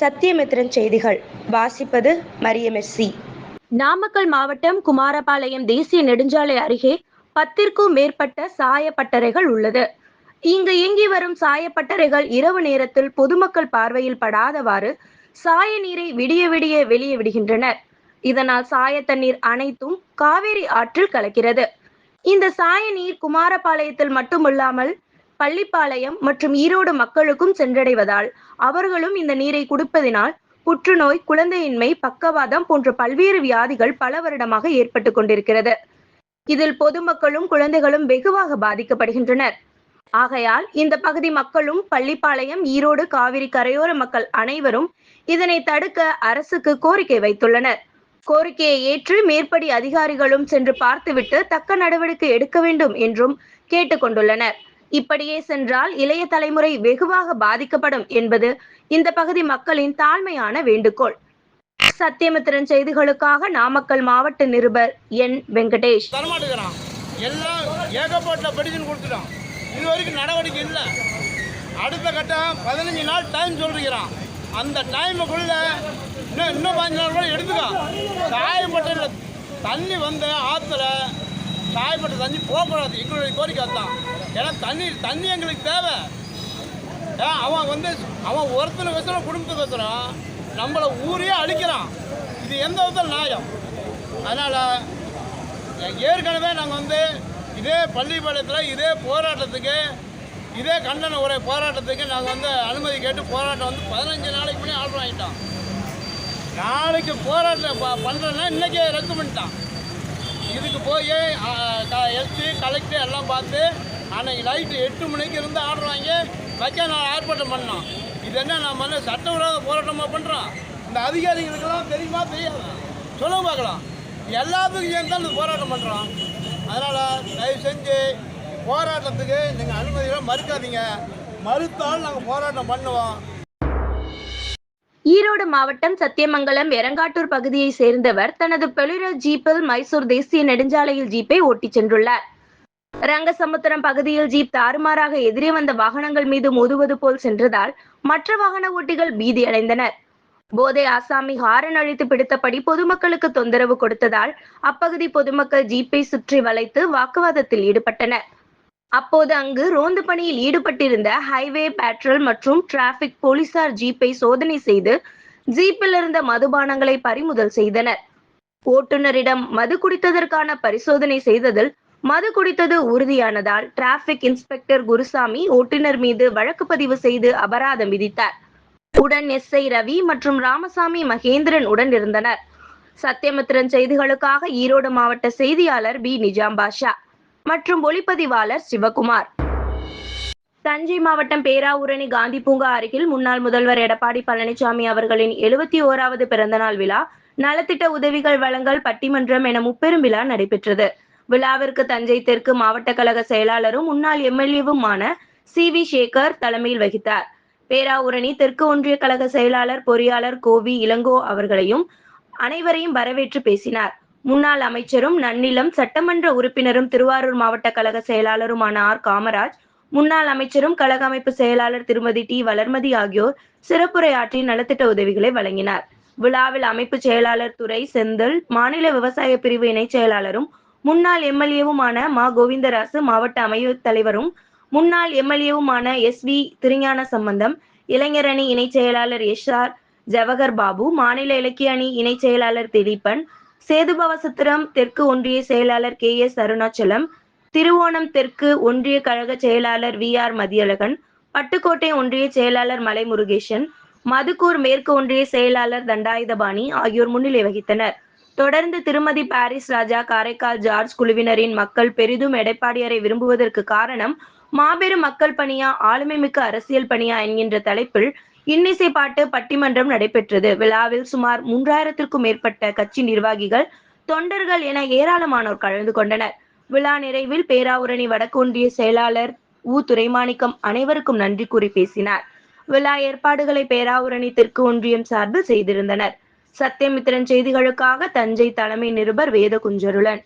சத்தியமித்ரன் செய்திகள். வாசிப்பது மரியமெஸ்ஸி நாமக்கல் மாவட்டம் குமாரபாளையம் தேசிய நெடுஞ்சாலை அருகே பத்திற்கும் மேற்பட்ட சாயப்பட்டறைகள் உள்ளது. இங்கு இயங்கி வரும் சாயப்பட்டறைகள் இரவு நேரத்தில் பொதுமக்கள் பார்வையில் படாதவாறு சாய நீரை விடிய விடிய வெளியே விடுகின்றனர். இதனால் சாய தண்ணீர் அனைத்தும் காவேரி ஆற்றில் கலக்கிறது. இந்த சாய நீர் குமாரபாளையத்தில் மட்டுமல்லாமல் பள்ளிப்பாளையம் மற்றும் ஈரோடு மக்களுக்கும் சென்றடைவதால் அவர்களும் இந்த நீரை குடிப்பதினால் புற்றுநோய் குழந்தையின்மை பக்கவாதம் போன்ற பல்வேறு வியாதிகள் பல வருடமாக ஏற்பட்டு கொண்டிருக்கிறது. இதில் பொதுமக்களும் குழந்தைகளும் வெகுவாக பாதிக்கப்படுகின்றனர். ஆகையால் இந்த பகுதி மக்களும் பள்ளிப்பாளையம் ஈரோடு காவிரி கரையோர மக்கள் அனைவரும் இதனை தடுக்க அரசுக்கு கோரிக்கை வைத்துள்ளனர். கோரிக்கையை ஏற்று மேற்படி அதிகாரிகளும் சென்று பார்த்துவிட்டு தக்க நடவடிக்கை எடுக்க வேண்டும் என்றும் கேட்டுக்கொண்டுள்ளனர் இப்படியே சென்றால் இளைய தலைமுறை வெகுவாக பாதிக்கப்படும் என்பது இந்த பகுதி மக்களின் தாழ்மையான வேண்டுகோள். சத்தியமித்திரன் செய்திகளுக்காக நாமக்கல் மாவட்ட நிருபர் என். வெங்கடேஷ். தரமாட்டேங்கிறான் எல்லாம் ஏகப்பட்ட பெடிஷன் கொடுத்துட்டான். இது வரைக்கும் நடவடிக்கை இல்லை. அடுத்த கட்டம் பதினஞ்சு நாள் டைம் சொல்லிருக்கிறான். அந்த டைமுக்குள்ள இன்னும் இன்னும் பதினஞ்சு நாள் கூட எடுத்துக்கோ சாயப்பட்ட தண்ணி வந்து ஆற்றுல சாயப்பட்ட தண்ணி போகக்கூடாது. எங்களுடைய கோரிக்கை அதுதான். ஏன்னா தண்ணி தண்ணி எங்களுக்கு தேவை. ஏன் அவன் வந்து அவன் ஒருத்தனை வச்சுரும் குடும்பத்துக்கு வச்சுறான். நம்மளை ஊரே அழிக்கிறான். இது எந்த விதத்தில் நியாயம்? அதனால் ஏற்கனவே நாங்கள் வந்து இதே பள்ளிப்பாளையத்தில் இதே போராட்டத்துக்கு இதே கண்டன உரை போராட்டத்துக்கு நாங்கள் வந்து அனுமதி கேட்டு போராட்டம் வந்து பதினஞ்சு நாளைக்கு முன்னே ஆர்டர் வாங்கிட்டோம். நாளைக்கு போராட்டம் ப- பண்ணுறேன்னா இன்றைக்கே ரத்து பண்ணிட்டான் இதுக்கு போய் எஸ்பி கலெக்டர் எல்லாம் பார்த்து அன்னைக்கு நைட்டு எட்டு மணிக்கு இருந்து ஆர்டர் வாங்கி வைக்க நான் ஆர்ப்பாட்டம் பண்ணோம். இது என்ன நான் பண்ண சட்டவிரோத போராட்டமாக பண்ணுறோம் இந்த அதிகாரிகளுக்கெல்லாம் தெரியுமா தெரியாது? சொல்ல பார்க்கலாம். எல்லாத்துக்கும் சேர்ந்து தான் இந்த போராட்டம் பண்ணுறோம் அதனால் தயவு செஞ்சு போராட்டத்துக்கு நீங்கள் அனுமதிகளை மறுக்காதீங்க. மறுத்தால் நாங்கள் போராட்டம் பண்ணுவோம். ஈரோடு மாவட்டம் சத்தியமங்கலம் எரங்காட்டூர் பகுதியை சேர்ந்தவர் தனது பெலிரோ ஜீப்பில் மைசூர் தேசிய நெடுஞ்சாலையில் ஜீப்பை ஓட்டிச் சென்றுள்ளார். ரங்கசமுத்திரம் பகுதியில் ஜீப் தாறுமாறாக எதிரே வந்த வாகனங்கள் மீது மோதுவது போல் சென்றதால் மற்ற வாகன ஓட்டிகள் பீதியடைந்தனர் போதை ஆசாமி ஹாரன் அழித்து பிடித்தபடி பொதுமக்களுக்கு தொந்தரவு கொடுத்ததால் அப்பகுதி பொதுமக்கள் ஜீப்பை சுற்றி வளைத்து வாக்குவாதத்தில் ஈடுபட்டனர். அப்போது அங்கு ரோந்து பணியில் ஈடுபட்டிருந்த ஹைவே பேட்ரோல் மற்றும் டிராபிக் போலீசார் ஜீப்பை சோதனை செய்து ஜீப்பில் இருந்த மதுபானங்களை பறிமுதல் செய்தனர். ஓட்டுநரிடம் மது குடித்ததற்கான பரிசோதனை செய்ததில் மது குடித்தது உறுதியானதால் டிராபிக் இன்ஸ்பெக்டர் குருசாமி ஓட்டுநர் மீது வழக்கு பதிவு செய்து அபராதம் விதித்தார். உடன் எஸ்ஐ ரவி மற்றும் ராமசாமி மகேந்திரன் உடன் இருந்தனர். சத்தியமித்திரன் செய்திகளுக்காக ஈரோடு மாவட்ட செய்தியாளர் பி. நிஜாம் பாஷா மற்றும் ஒளிப்பதிவாளர் சிவகுமார். தஞ்சை மாவட்டம் பேராவூரணி காந்தி பூங்கா அருகில் முன்னாள் முதல்வர் எடப்பாடி பழனிசாமி அவர்களின் எழுபத்தி ஓராவது பிறந்தநாள் விழா நலத்திட்ட உதவிகள் வழங்கல் பட்டிமன்றம் என முப்பெரும் விழா நடைபெற்றது. விழாவிற்கு தஞ்சை தெற்கு மாவட்ட கழக செயலாளரும் முன்னாள் எம்எல்ஏவுமான சி வி சேகர் தலைமையில் வகித்தார். பேராவூரணி தெற்கு ஒன்றிய கழக செயலாளர் பொறியாளர் கோவி இளங்கோ அவர்களையும் அனைவரையும் வரவேற்று பேசினார். முன்னாள் அமைச்சரும் நன்னிலம் சட்டமன்ற உறுப்பினரும் திருவாரூர் மாவட்ட கழக செயலாளருமான ஆர். காமராஜ் முன்னாள் அமைச்சரும் கழக அமைப்பு செயலாளர் திருமதி டி. வளர்மதி ஆகியோர் சிறப்புரையாற்றி நலத்திட்ட உதவிகளை வழங்கினார். விழாவில் அமைப்பு செயலாளர் துறை செந்தில் மாநில விவசாய பிரிவு இணைச் செயலாளரும் முன்னாள் எம்எல்ஏவுமான மா. கோவிந்தராசு மாவட்ட அமைவு தலைவரும் முன்னாள் எம்எல்ஏவுமான எஸ். வி. திருஞான சம்பந்தம் இளைஞர் அணி இணைச் செயலாளர் எஸ். ஆர். ஜவஹர் பாபு மாநில இலக்கிய அணி இணைச் செயலாளர் திலீபன் சேதுபவசத்திரம் தெற்கு ஒன்றிய செயலாளர் கே. எஸ். அருணாச்சலம் திருவோணம் தெற்கு ஒன்றிய கழக செயலாளர் வி. ஆர். மதியழகன் பட்டுக்கோட்டை ஒன்றிய செயலாளர் மலை முருகேசன் மதுக்கூர் மேற்கு ஒன்றிய செயலாளர் தண்டாயுதபாணி ஆகியோர் முன்னிலை வகித்தனர். தொடர்ந்து திருமதி பாரிஸ் ராஜா காரைக்கால் ஜார்ஜ் குழுவினரின் மக்கள் பெரிதும் எடப்பாடியரை விரும்புவதற்கு காரணம் மாபெரும் மக்கள் பணியா ஆளுமை மிக்க அரசியல் பணியா என்கின்ற தலைப்பில் இன்னிசை பாட்டு பட்டிமன்றம் நடைபெற்றது. விழாவில் சுமார் மூன்றாயிரத்திற்கும் மேற்பட்ட கட்சி நிர்வாகிகள் தொண்டர்கள் என ஏராளமானோர் கலந்து கொண்டனர். விழா நிறைவில் பேராவூரணி வடக்கு ஒன்றிய செயலாளர் உ. துரைமாணிக்கம் அனைவருக்கும் நன்றி கூறி பேசினார். விழா ஏற்பாடுகளை பேராவூரணி தெற்கு ஒன்றியம் சார்பில் செய்திருந்தனர். சத்தியமித்திரன் செய்திகளுக்காக தஞ்சை தலைமை நிருபர் வேத குஞ்சருளன்